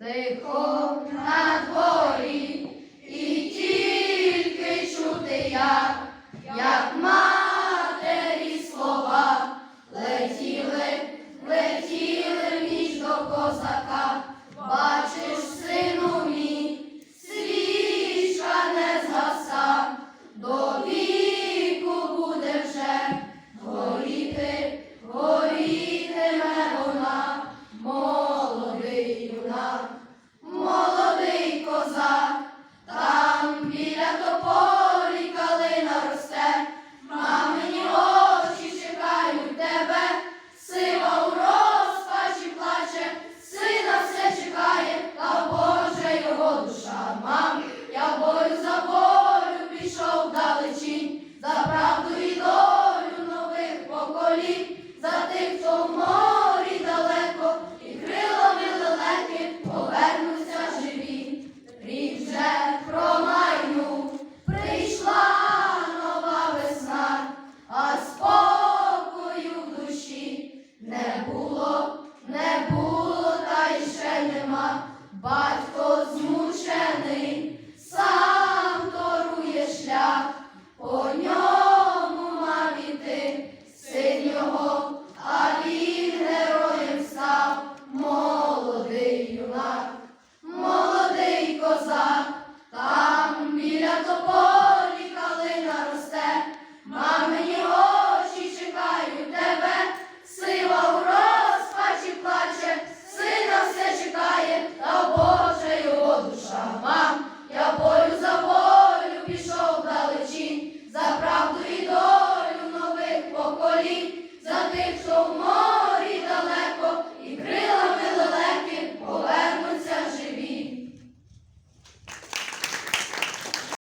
Тихо на дворі і тільки чути я, як матері слова летіли, летіли між до козака. долі, за тих, хто в морі.